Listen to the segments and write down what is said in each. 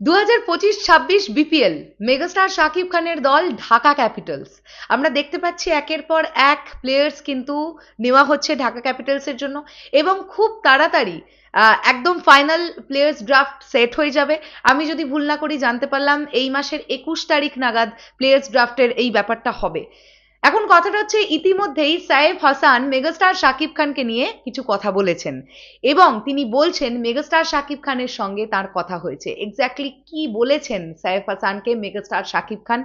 দু হাজার পঁচিশ ছাব্বিশ বিপিএল মেগাস্টার শাকিব খানের দল ঢাকা ক্যাপিটালস আমরা দেখতে পাচ্ছি একের পর এক প্লেয়ার্স কিন্তু নেওয়া হচ্ছে ঢাকা ক্যাপিটালসের জন্য এবং খুব তাড়াতাড়ি একদম ফাইনাল প্লেয়ার্স ড্রাফট সেট হয়ে যাবে। আমি যদি ভুল না করি জানতে পারলাম, এই মাসের একুশ তারিখ নাগাদ প্লেয়ার্স ড্রাফটের এই ব্যাপারটা হবে। এখন কথাটা হচ্ছে ইতিমধ্যেই সাইফ হাসান মেগাস্টার শাকিব খানকে নিয়ে কিছু কথা বলেছেন। এবং তিনি বলছেন মেগাস্টার শাকিব খানের সঙ্গে তার কথা হয়েছে। এক্স্যাক্টলি কি বলেছেন সাইফ হাসানকে মেগাস্টার শাকিব খান?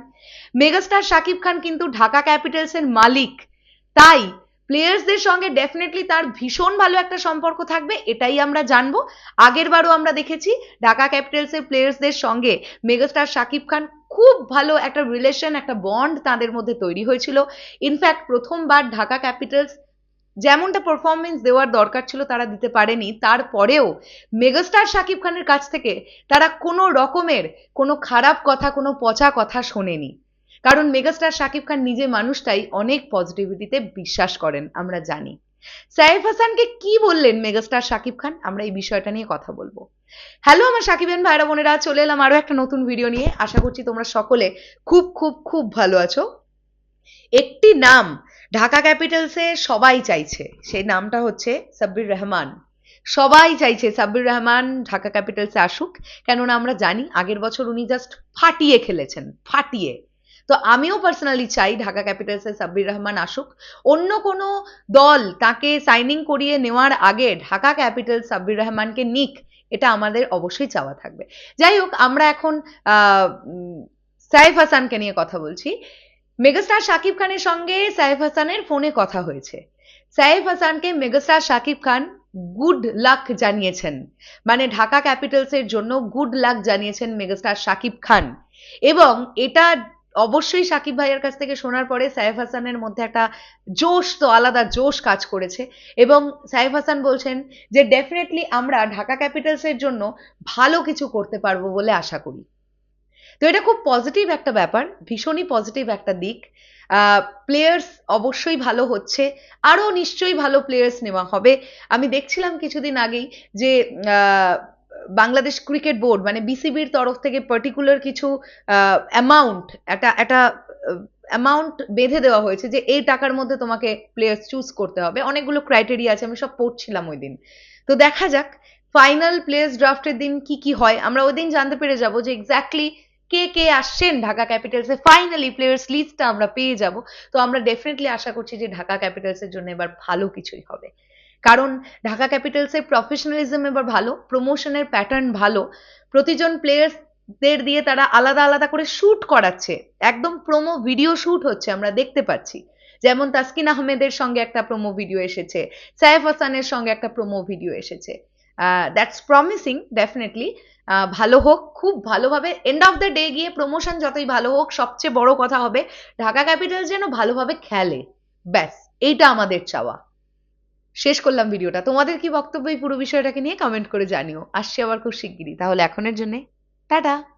মেগাস্টার শাকিব খান কিন্তু ঢাকা ক্যাপিটালসের মালিক। তাই প্লেয়ার্সদের সঙ্গে ডেফিনেটলি তার ভীষণ ভালো একটা সম্পর্ক থাকবে, এটাই আমরা জানব। আগের বারও আমরা দেখেছি ঢাকা ক্যাপিটালসের প্লেয়ার্সদের সঙ্গে মেগাস্টার শাকিব খান খুব ভালো একটা রিলেশন একটা বন্ড তাদের মধ্যে তৈরি হয়েছিল। ইনফ্যাক্ট প্রথমবার ঢাকা ক্যাপিটালস যেমনটা পারফরমেন্স দেওয়ার দরকার ছিল তারা দিতে পারেনি। তারপরেও মেগাস্টার শাকিব খানের কাছ থেকে তারা কোনো রকমের কোনো খারাপ কথা, কোনো পচা কথা শোনেনি। কারণ মেগাস্টার শাকিব খান নিজে মানুষটাই অনেক পজিটিভিটিতে বিশ্বাস করেন, আমরা জানি। সাইফ হাসানকে কি বললেন মেগাস্টার শাকিব খান? আমরা এই বিষয়টা নিয়ে কথা বলব। হ্যালো আমার সাকিবেন ভাইরা বোনেরা, চলে এলাম আরও একটা নতুন ভিডিও নিয়ে। আশা করছি তোমরা সকলে খুব খুব খুব ভালো আছো। একটি নাম ঢাকা ক্যাপিটালসে সবাই চাইছে। সেই নামটা হচ্ছে সাব্বির রহমান। সবাই চাইছে সাব্বির রহমান ঢাকা ক্যাপিটালসে আসুক। কেননা আমরা জানি আগের বছর উনি জাস্ট ফাটিয়ে খেলেছেন, ফাটিয়ে। তো আমিও পার্সোনালি চাই ঢাকা ক্যাপিটালসে সাব্বির রহমান আসুক। অন্য কোনো দল তাকে সাইনিং করিয়ে নেওয়ার আগে ঢাকা ক্যাপিটাল সাব্বির রহমানকে নিক, এটা আমাদের অবশ্যই চাওয়া থাকবে। যাই হোক, আমরা এখন সাইফ হাসানকে নিয়ে কথা বলছি। মেগাস্টার শাকিব খানের সঙ্গে সাইফ হাসানের ফোনে কথা হয়েছে। সাইফ হাসানকে megastar Shakib Khan good luck জানিয়েছেন। মানে ঢাকা ক্যাপিটালসের জন্য গুড লাক জানিয়েছেন মেগাস্টার শাকিব খান। এবং এটা অবশ্যই সাকিব ভাইয়ের কাছ থেকে শোনার পরে সাইফ হাসানের মধ্যে একটা জোশ তো আলাদা জোশ কাজ করেছে। এবং সাইফ হাসান বলছেন যে ডেফিনেটলি আমরা ঢাকা ক্যাপিটালসের জন্য ভালো কিছু করতে পারব বলে আশা করি। তো এটা খুব পজিটিভ একটা ব্যাপার, ভীষণই পজিটিভ একটা দিক। প্লেয়ার্স অবশ্যই ভালো হচ্ছে, আরও নিশ্চয়ই ভালো প্লেয়ার্স নেওয়া হবে। আমি দেখছিলাম কিছুদিন আগেই যে বাংলাদেশ ক্রিকেট বোর্ড মানে বিসিবির তরফ থেকে পার্টিকুলার কিছু অ্যামাউন্ট একটা একটা অ্যামাউন্ট বেঁধে দেওয়া হয়েছে যে এই টাকার মধ্যে তোমাকে প্লেয়ার চুজ করতে হবে। অনেকগুলো ক্রাইটেরিয়া আছে, আমি সব পড়ছিলাম ওই দিন। তো দেখা যাক ফাইনাল প্লেয়ার্স ড্রাফটের দিন কি কি হয়? আমরা ওই দিন জানতে পেরে যাব যে এক্স্যাক্টলি কে কে আসছেন ঢাকা ক্যাপিটালসে ফাইনালি প্লেয়ার্স লিস্টটা আমরা পেয়ে যাব। তো আমরা ডেফিনেটলি আশা করছি যে ঢাকা ক্যাপিটালসের জন্য এবার ভালো কিছুই হবে। কারণ ঢাকা ক্যাপিটালসের প্রফেশনালিজম এবার ভালো প্রমোশনের প্যাটার্ন ভালো। প্রতিজন প্লেয়ার্সদের দিয়ে তারা আলাদা আলাদা করে শুট করাচ্ছে। একদম প্রোমো ভিডিও শুট হচ্ছে, আমরা দেখতে পাচ্ছি। যেমন তাসকিন আহমেদের সঙ্গে একটা প্রোমো ভিডিও এসেছে সাইফ হাসানের সঙ্গে একটা প্রোমো ভিডিও এসেছে। দ্যাটস প্রমিসিং ডেফিনেটলি ভালো হোক, খুব ভালোভাবে এন্ড অফ দ্য ডে গিয়ে প্রমোশন যতই ভালো হোক, সবচেয়ে বড় কথা হবে, ঢাকা ক্যাপিটাল যেন ভালোভাবে খেলে। ব্যাস, এইটা আমাদের চাওয়া। শেষ করলাম ভিডিওটা। তোমাদের কি বক্তব্য এই পুরো বিষয়টাকে নিয়ে কমেন্ট করে জানিও। আসছি আবার খুব শিগগিরই। তাহলে এখনের জন্যে, টাটা!